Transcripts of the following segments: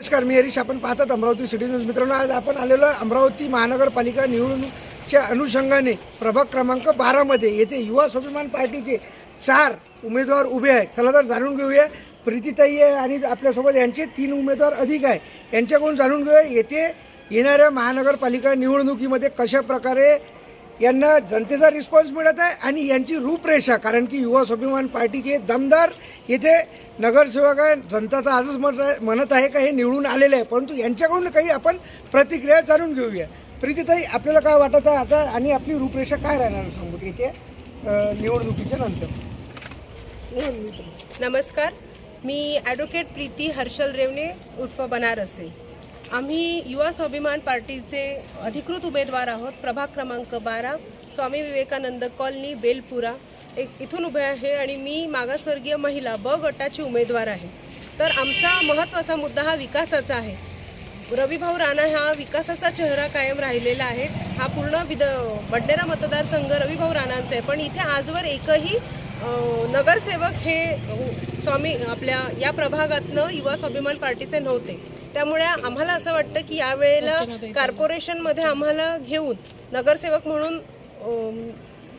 नमस्कार मी हरीश. आपण पाहतात अमरावती सिटी न्यूज. मित्रांनो आज आपण आलेलो अमरावती महानगरपालिका निवडणुकीच्या अनुषंगाने. प्रभाग क्रमांक बारामध्ये येथे युवा स्वाभिमान पार्टीचे चार उमेदवार उभे आहेत. चला तर जाणून घेऊया. प्रीतीताई आहे आणि आपल्यासोबत यांचे तीन उमेदवार अधिक आहे. यांच्याकडून जाणून घेऊया येथे येणाऱ्या महानगरपालिका निवडणुकीमध्ये कशा प्रकारे यांना जनतेचा रिस्पॉन्स मिळत आहे आणि यांची रूपरेषा कारण की युवा स्वाभिमान पार्टीचे दमदार येथे नगरसेवक जनता तर आजच म्हणत आहे- म्हणत आहे का हे निवडून आलेले आहे. परंतु यांच्याकडून काही आपण प्रतिक्रिया जाणून घेऊया. प्रीतीताई आपल्याला काय वाटत आहे आता आणि आपली रूपरेषा काय राहणार सांगू? इथे निवडणुकीच्या नंतर. नमस्कार. मी ॲडव्होकेट प्रीती हर्षल रेवणे उर्फ बनारसे. आम्ही युवा स्वाभिमान पार्टीचे अधिकृत उमेदवार आहोत. प्रभाग क्रमांक बारा स्वामी विवेकानंद कॉलनी बेलपुरा. एक इथून उभे आहे आणि मी मागासवर्गीय महिला ब गटाची उमेदवार आहे. तर आमचा महत्त्वाचा मुद्दा हा विकासाचा आहे. रविभाऊ राणा हा विकासाचा चेहरा कायम राहिलेला आहे. हा पूर्ण विद बडनेरा मतदारसंघ रविभाऊ राणांचा आहे. पण इथे आजवर एकही नगरसेवक हे स्वामी आपल्या या प्रभागातनं युवा स्वाभिमान पार्टीचे नव्हते. त्यामुळे आम्हाला असं वाटतं की यावेळेला कॉर्पोरेशनमध्ये आम्हाला घेऊन नगरसेवक म्हणून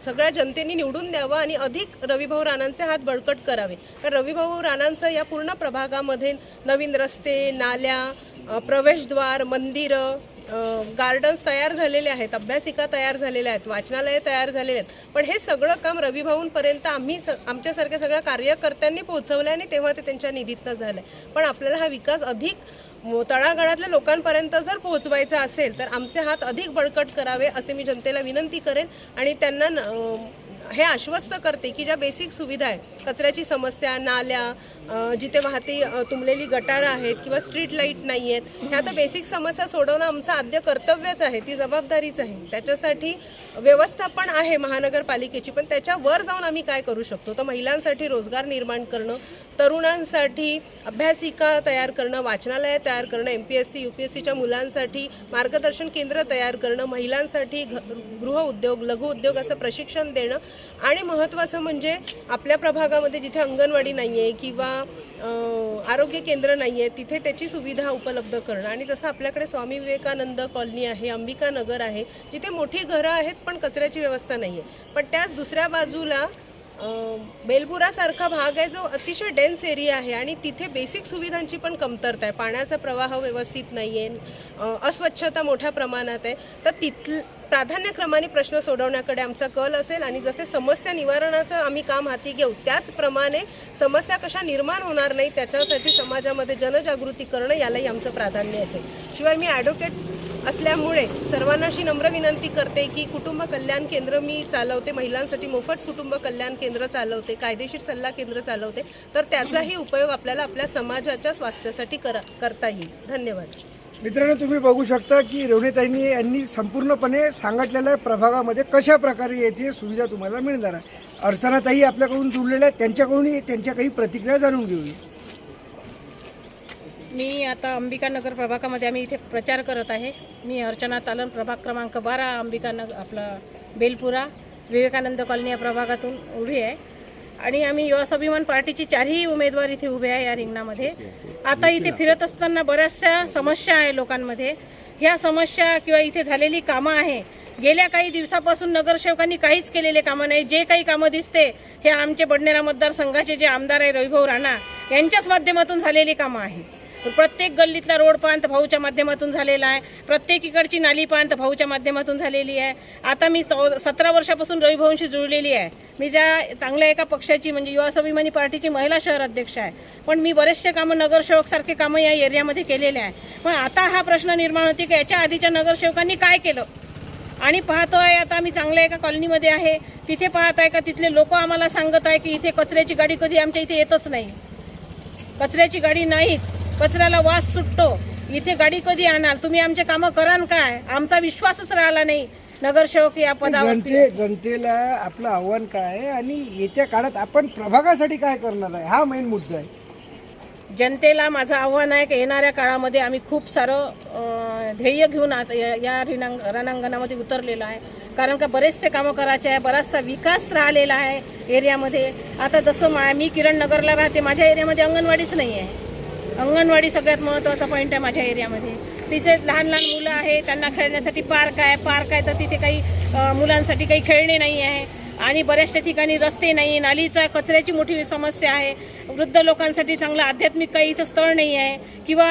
सगळ्या जनतेने निवडून द्यावं आणि अधिक रविभाऊ राणांचे हात बळकट करावे. कारण रविभाऊ राणांचं या पूर्ण प्रभागामध्ये नवीन रस्ते नाल्या प्रवेशद्वार मंदिरं गार्डन्स तयार झालेले आहेत अभ्यासिका तयार झालेल्या आहेत वाचनालये तयार झालेले आहेत. पण हे सगळं काम रविभाऊंपर्यंत आम्ही स आमच्यासारख्या सगळ्या कार्यकर्त्यांनी पोहोचवलं आणि तेव्हा ते त्यांच्या निधीतनं झालं पण आपल्याला हा विकास अधिक तळागाळातल्या लोकांपर्यंत जर पोहोचवायचा असेल तर आमचे हात अधिक बळकट करावे असे मी जनतेला विनंती करेन. आणि त्यांना न- हे आश्वस्त करते की ज्या बेसिक सुविधा आहे कचऱ्याची समस्या नाल्या जिथे वाहती तुंबलेली गटारं आहेत किंवा स्ट्रीट लाइट नाही आहेत ह्या तर बेसिक समस्या सोडवणं आमचं आद्य कर्तव्यच आहे ती जबाबदारीच आहे. त्याच्यासाठी व्यवस्थापन आहे महानगरपालिकेची पण त्याच्यावर जाऊन आम्ही काय करू शकतो? तर महिलांसाठी रोजगार निर्माण करणं तरुणांसाठी अभ्यासिका तयार करणं वाचनालय तयार करणं M P S C U P S सीच्या मुलांसाठी मार्गदर्शन केंद्र तयार करणं महिलांसाठी घ गृह उद्योग लघु उद्योगाचं प्रशिक्षण देणं आणि महत्त्वाचं म्हणजे आपल्या प्रभागामध्ये जिथे अंगणवाडी नाही आहे किंवा आरोग्य केंद्र नाही आहे तिथे त्याची सुविधा उपलब्ध करणं. आणि जसं आपल्याकडे स्वामी विवेकानंद कॉलनी आहे अंबिका नगर आहे जिथे मोठी घरं आहेत पण कचऱ्याची व्यवस्था नाही आहे पण त्याच दुसऱ्या बाजूला बेलपुरासारखा भाग आहे जो अतिशय डेन्स एरिया आहे आणि तिथे बेसिक सुविधांची पण कमतरता आहे. पाण्याचा प्रवाह व्यवस्थित नाही आहे अस्वच्छता मोठ्या प्रमाणात आहे. तर तिथल प्राधान्यक्रमाने प्रश्न सोडवण्याकडे आमचा कल असेल आणि जसे समस्या निवारणाचं आम्ही काम हाती घेऊ त्याचप्रमाणे समस्या कशा निर्माण होणार नाही त्याच्यासाठी समाजामध्ये जनजागृती करणं यालाही आमचं प्राधान्य असेल. शिवाय मी ॲडव्होकेट असल्यामुळे सर्वांना अशी नम्र विनंती करते की कुटुंब कल्याण केंद्र मी चालवते महिलांसाठी मोफत कुटुंब कल्याण केंद्र चालवते कायदेशीर सल्ला केंद्र चालवते तर त्याचाही उपयोग आपल्याला आपल्या समाजाच्या स्वास्थ्यासाठी करा करता येईल. धन्यवाद. मित्रांनो तुम्ही बघू शकता की रेवणीताईंनी यांनी संपूर्णपणे सांगितलेल्या प्रभागामध्ये कशा प्रकारे येथे सुविधा तुम्हाला मिळणार आहे. अर्चनाताई आपल्याकडून जुळलेल्या आहेत त्यांच्याकडूनही त्यांच्या काही प्रतिक्रिया जाणून घेऊया. मी आता अंबिका नगर प्रभागामध्ये आम्ही इथे प्रचार करत आहे. मी अर्चना तालन प्रभाग क्रमांक बारा अंबिका नगर आपला बेलपुरा विवेकानंद कॉलनी या प्रभागातून उभी आहे. आणि आम्ही युवा स्वाभिमान पार्टीची चारही उमेदवार इथे उभे आहे या रिंगणामध्ये. आता इथे फिरत असताना बऱ्याचशा समस्या आहे लोकांमध्ये. ह्या समस्या किंवा इथे झालेली कामं आहे. गेल्या काही दिवसापासून नगरसेवकांनी काहीच केलेले कामं नाही. जे काही कामं दिसते हे आमचे बडनेरा मतदारसंघाचे जे आमदार आहे रविभाऊ राणा यांच्याच माध्यमातून झालेली कामं आहे. प्रत्येक गल्लीतला रोड पांत भाऊच्या माध्यमातून झालेला आहे. प्रत्येक इकडची नाली पांत भाऊच्या माध्यमातून झालेली आहे. आता मी चौ सतरा वर्षापासून रविभाऊंशी जुळलेली आहे. मी त्या चांगल्या एका पक्षाची म्हणजे युवा स्वाभिमानी पार्टीची महिला शहर अध्यक्ष आहे. पण मी बरेचसे कामं नगरसेवकसारखे कामं या एरियामध्ये केलेले आहे. पण आता हा प्रश्न निर्माण होते की याच्या आधीच्या नगरसेवकांनी काय केलं? आणि पाहतो आहे आता आम्ही चांगल्या एका कॉलनीमध्ये आहे. तिथे पाहत आहे का तिथले लोक आम्हाला सांगत आहे की इथे कचऱ्याची गाडी कधी आमच्या इथे येतच नाही. कचऱ्याची गाडी नाहीच. कचऱ्याला वास सुटतो. इथे गाडी कधी आणणार? तुम्ही आमचे कामं कराल काय? आमचा विश्वासच राहिला नाही. नगरसेवक या पदावर जनते जनतेला आपलं आव्हान काय आहे? आणि येत्या काळात आपण प्रभागासाठी काय करणार आहे? हा मेन मुद्दा आहे. जनतेला माझं आव्हान आहे की येणाऱ्या काळामध्ये आम्ही खूप सारं अं, ध्येय घेऊन आता या- या रिणांग रणांगणामध्ये उतरलेलं आहे. कारण का बरेचसे कामं करायचे आहे बराचसा विकास राहिलेला आहे एरियामध्ये. आता जसं मा मी किरण नगरला राहते माझ्या एरियामध्ये अंगणवाडीच नाही आहे. अंगणवाडी सगळ्यात महत्त्वाचा पॉईंट आहे माझ्या एरियामध्ये. तिचे लहान लहान मुलं आहे त्यांना खेळण्यासाठी पार्क आहे. पार्क आहे तर तिथे काही मुलांसाठी काही खेळणे नाही आहे. आणि बऱ्याचशा ठिकाणी रस्ते नाही नालीचा कचऱ्याची मोठी समस्या आहे. वृद्ध लोकांसाठी चांगलं आध्यात्मिक काही इथं स्थळ नाही आहे. किंवा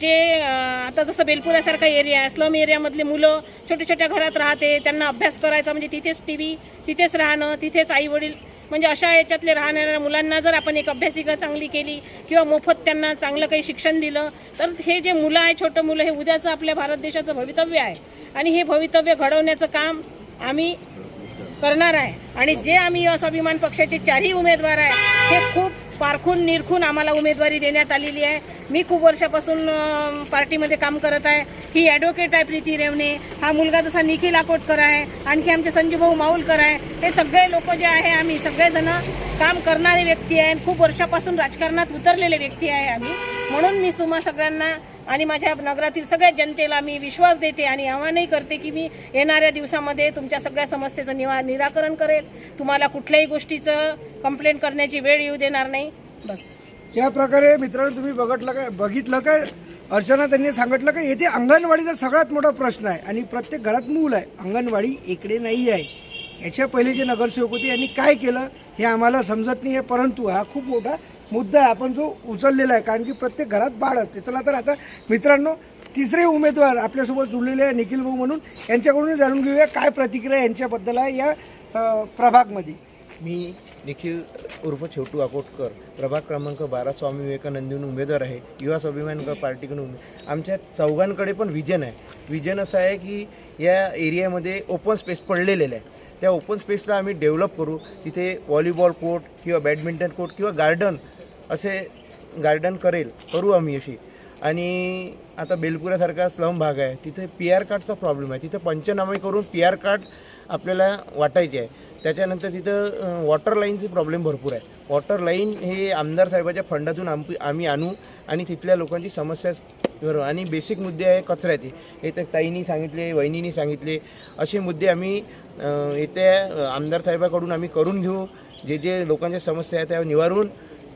जे आता जसं बेलपुरासारखा एरिया आहे स्लम एरियामधले मुलं छोट्या छोट्या घरात राहते. त्यांना अभ्यास करायचा म्हणजे तिथेच टी व्ही तिथेच राहणं तिथेच आई वडील म्हणजे अशा याच्यातले राहणाऱ्या मुलांना जर आपण एक अभ्यासिका चांगली केली किंवा मोफत त्यांना चांगलं काही शिक्षण दिलं तर हे जे मुलं आहे छोटं मुलं हे उद्याचं आपल्या भारत देशाचं भवितव्य आहे. आणि हे भवितव्य घडवण्याचं काम आम्ही करणार आहे. आणि जे आम्ही स्वाभिमान पक्षाचे चारही उमेदवार आहे हे खूप पारखून निरखून आम्हाला उमेदवारी देण्यात आलेली आहे. मी खूप वर्षापासून पार्टीमध्ये काम करत आहे. ही ॲडव्होकेट आहे प्रीती रेवणे. हा मुलगा जसा निखिल आकोटकर आहे आणखी आमचे संजूभाऊ माऊलकर आहे. हे सगळे लोक जे आहे आम्ही सगळेजणं काम करणारे व्यक्ती आहे. खूप वर्षापासून राजकारणात उतरलेले व्यक्ती आहे आम्ही. म्हणून मी तुम्हा सगळ्यांना आणि माझ्या नगरातील सगळ्या जनतेला मी विश्वास देते आणि आव्हानही करते की मी येणाऱ्या दिवसामध्ये तुमच्या सगळ्या समस्येचं निवा निराकरण करेल. तुम्हाला कुठल्याही गोष्टीचं कंप्लेंट करण्याची वेळ येऊ देणार नाही. बस. ज्या प्रकारे मित्रांनो तुम्ही बघितलं काय बघितलं काय? अर्चना त्यांनी सांगितलं का येथे अंगणवाडीचा सगळ्यात मोठा प्रश्न आहे आणि प्रत्येक घरात मूल आहे. अंगणवाडी इकडे नाही आहे. याच्या पहिले जे नगरसेवक होते यांनी काय केलं हे आम्हाला समजत नाही आहे परंतु हा खूप मोठा मुद्दा आहे आपण जो उचललेला आहे कारण की प्रत्येक घरात बाळ असते. चला तर आता मित्रांनो तिसरे उमेदवार आपल्यासोबत जुळलेले आहे निखिल भाऊ म्हणून. यांच्याकडून जाणून घेऊया काय प्रतिक्रिया यांच्याबद्दल आहे या प्रभागमध्ये. मी निखिल उर्फ छोटू अकोटकर प्रभाग क्रमांक बारा स्वामी विवेकानंदीहून उमेदवार आहे. युवा स्वाभिमान पार्टीकडून उमेदवार. आमच्या चौघांकडे पण विजन आहे. विजन असं आहे की या एरियामध्ये ओपन स्पेस पडलेलेलं आहे. त्या ओपन स्पेसला आम्ही डेव्हलप करू. तिथे व्हॉलीबॉल कोर्ट किंवा बॅडमिंटन कोर्ट किंवा गार्डन असे गार्डन करेल करू आम्ही अशी. आणि आता बेलपुरासारखा स्लम भाग आहे. तिथे पी आर कार्डचा प्रॉब्लेम आहे. तिथे पंचनामे करून पी आर कार्ड आपल्याला वाटायचे आहे. त्याच्यानंतर तिथं वॉटर लाईनचे प्रॉब्लेम भरपूर आहे. वॉटर लाईन हे आमदार साहेबाच्या फंडातून आम आम्ही आणू. आणि तिथल्या लोकांची समस्या बरोबर आणि बेसिक मुद्दे आहे कचऱ्याचे. हे तर ताईंनी सांगितले वहिनींनी सांगितले. असे मुद्दे आम्ही येत्या आमदार साहेबाकडून आम्ही करून घेऊ. जे जे लोकांच्या समस्या आहेत त्या निवारून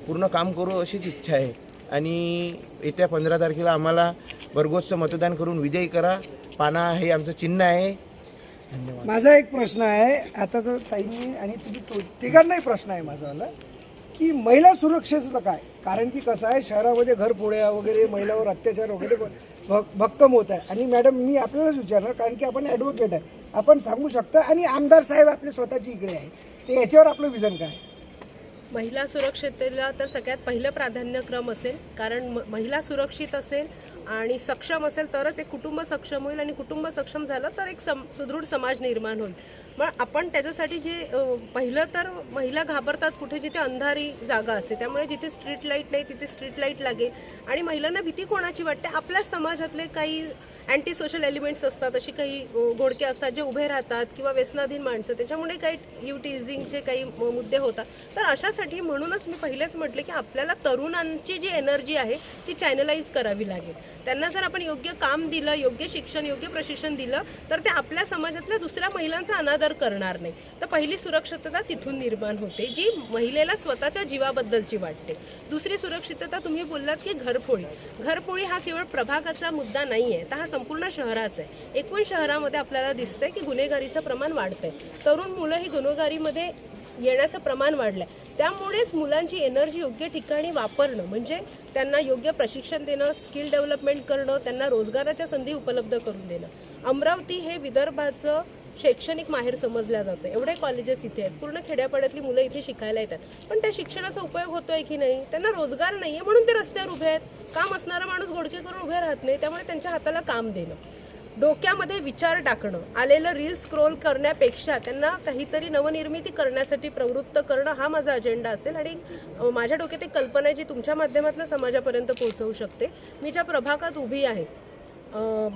पूर्ण काम करू अशीच इच्छा आहे. आणि येत्या पंधरा तारखेला आम्हाला भरघोसचं मतदान करून विजयी करा. पाना हे आमचं चिन्ह आहे. माझा एक प्रश्न आहे. आता तर ताईंनी आणि तुम्ही तो- तिघांनाही प्रश्न आहे माझावाला की महिला सुरक्षेचं काय? कारण की कसं आहे शहरामध्ये घरफोड्या वगैरे महिलावर अत्याचार वगैरे भ- भक्कम होत आहे. आणि मॅडम मी आपल्यालाच विचारणार कारण की आपण ॲडव्होकेट आहे. आपण सांगू शकता आणि आमदार साहेब आपले स्वतःची इकडे आहे. ते याच्यावर आपलं विजन काय? महिला सुरक्षिततेला तर सगळ्यात पहिलं प्राधान्यक्रम असेल कारण म- महिला सुरक्षित असेल आणि सक्षम असेल तरच एक कुटुंब सक्षम होईल आणि कुटुंब सक्षम झालं तर एक सम सुदृढ समाज निर्माण होईल. मग आपण त्याच्यासाठी जे पहिलं तर महिला घाबरतात कुठे जिथे अंधारी जागा असते. त्यामुळे जिथे स्ट्रीट लाइट नाही तिथे स्ट्रीट लाइट लागेल. आणि महिलांना भीती कोणाची वाटते? आपल्याच समाजातले काही अँटी सोशल एलिमेंट्स असतात अशी काही घोडके असतात जे उभे राहतात किंवा व्यसनाधीन माणसं. त्याच्यामुळे काही युटिझिंगचे काही मुद्दे होतात. तर अशासाठी म्हणूनच मी पहिलेच म्हटले की आपल्याला तरुणांची जी एनर्जी आहे ती चॅनलाइज करावी लागेल. त्यांना जर आपण योग्य काम दिलं योग्य शिक्षण योग्य प्रशिक्षण दिलं तर ते आपल्या समाजातल्या दुसऱ्या महिलांचा अनादर करणार नाही. तर पहिली सुरक्षितता तिथून निर्माण होते जी महिलेला स्वतःच्या जीवाबद्दलची वाटते. दुसरी सुरक्षितता तुम्ही बोललात की घरफोडी. घरफोडी हा केवळ प्रभागाचा मुद्दा नाही आहे तर हा संपूर्ण शहराचा आहे. एकूण शहरामध्ये आपल्याला दिसतंय की गुन्हेगारीचं प्रमाण वाढतंय. तरुण मुलं ही गुन्हेगारीमध्ये येण्याचं प्रमाण वाढलं आहे त्यामुळेच मुलांची एनर्जी योग्य ठिकाणी वापरणं म्हणजे त्यांना योग्य प्रशिक्षण देणं स्किल डेव्हलपमेंट करणं त्यांना रोजगाराच्या संधी उपलब्ध करून देणं. अमरावती हे विदर्भाचं शैक्षणिक माहेर समजल्या जातं. एवढे कॉलेजेस इथे आहेत. पूर्ण खेड्यापाड्यातली मुलं इथे शिकायला येतात. पण त्या शिक्षणाचा उपयोग होतोय की नाही? त्यांना रोजगार नाही आहे म्हणून ते रस्त्यावर उभे आहेत. काम असणारा माणूस घोडके करून उभे राहत नाही. त्यामुळे त्यांच्या हाताला काम देणं. डोक्यामध्ये विचार टाकणं आलेलं रील स्क्रोल करण्यापेक्षा त्यांना काहीतरी नवनिर्मिती करण्यासाठी प्रवृत्त करणं हा माझा अजेंडा असेल आणि माझ्या डोक्यात एक कल्पना आहे जी तुमच्या माध्यमातून समाजापर्यंत पोहोचवू शकते. मी ज्या प्रभागात उभी आहे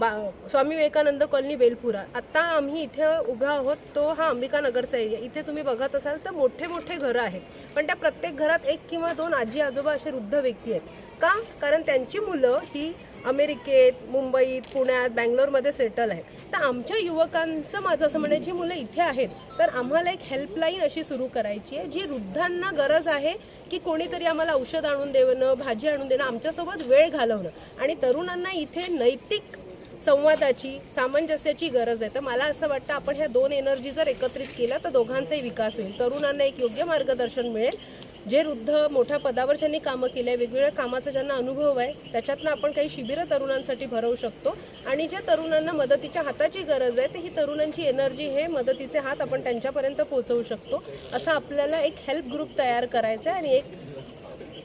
बा स्वामी विवेकानंद कॉलनी बेलपुरा आत्ता आम्ही इथे उभा आहोत तो हा अंबिका नगरचा एरिया इथे तुम्ही बघत असाल तर मोठे मोठे घरं आहेत. पण त्या प्रत्येक घरात एक किंवा दोन आजी आजोबा असे वृद्ध व्यक्ती आहेत. का? कारण त्यांची मुलं ही अमेरिकेत मुंबईत पुण्यात बँगलोरमध्ये सेटल आहे. तर आमच्या युवकांचं माझं असं म्हणायची जी मुलं इथे आहेत तर आम्हाला एक हेल्पलाईन अशी सुरू करायची आहे जी वृद्धांना गरज आहे की कोणीतरी आम्हाला औषध आणून देणं भाजी आणून देणं आमच्यासोबत वेळ घालवणं. आणि तरुणांना इथे नैतिक संवादाची सामंजस्याची गरज आहे. तर मला असं वाटतं आपण ह्या दोन एनर्जी जर एकत्रित केल्या तर दोघांचाही विकास होईल. तरुणांना एक योग्य मार्गदर्शन मिळेल. जे वृद्ध मोठ्या पदावर ज्यांनी कामं केली आहे वेगवेगळ्या कामाचा ज्यांना अनुभव आहे त्याच्यातनं आपण काही शिबिरं तरुणांसाठी भरवू शकतो. आणि ज्या तरुणांना मदतीच्या हाताची गरज आहे तर ही तरुणांची एनर्जी हे मदतीचे हात आपण त्यांच्यापर्यंत पोहोचवू शकतो. असं आपल्याला एक हेल्प ग्रुप तयार करायचा आहे आणि एक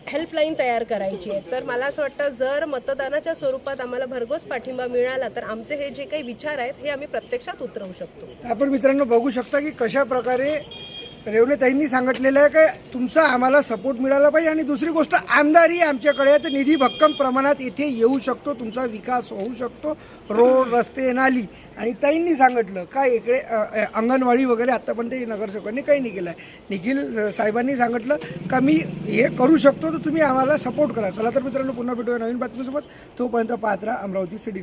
हेल्पलाईन तयार करायची आहे. तर मला असं वाटतं जर मतदानाच्या स्वरूपात आम्हाला भरघोस पाठिंबा मिळाला तर आमचे हे जे काही विचार आहेत हे आम्ही प्रत्यक्षात उतरवू शकतो. तर आपण मित्रांनो बघू शकता की कशा प्रकारे रेवणेताईंनी सांगितलेलं आहे की तुमचा आम्हाला सपोर्ट मिळाला पाहिजे. आणि दुसरी गोष्ट आमदारही आमच्याकडे आहे तर निधी भक्कम प्रमाणात इथे येऊ शकतो तुमचा विकास होऊ शकतो. रोड रस्ते नाली. आणि ताईंनी सांगितलं काय इकडे अंगणवाडी वगैरे आत्तापर्यंत नगरसेवकांनी काही नाही केलं आहे निखिल साहेबांनी सांगितलं का मी हे करू शकतो तर तुम्ही आम्हाला सपोर्ट करा. चला तर मित्रांनो पुन्हा भेटूया नवीन बातमीसोबत. तोपर्यंत पात्रा अमरावती सिटी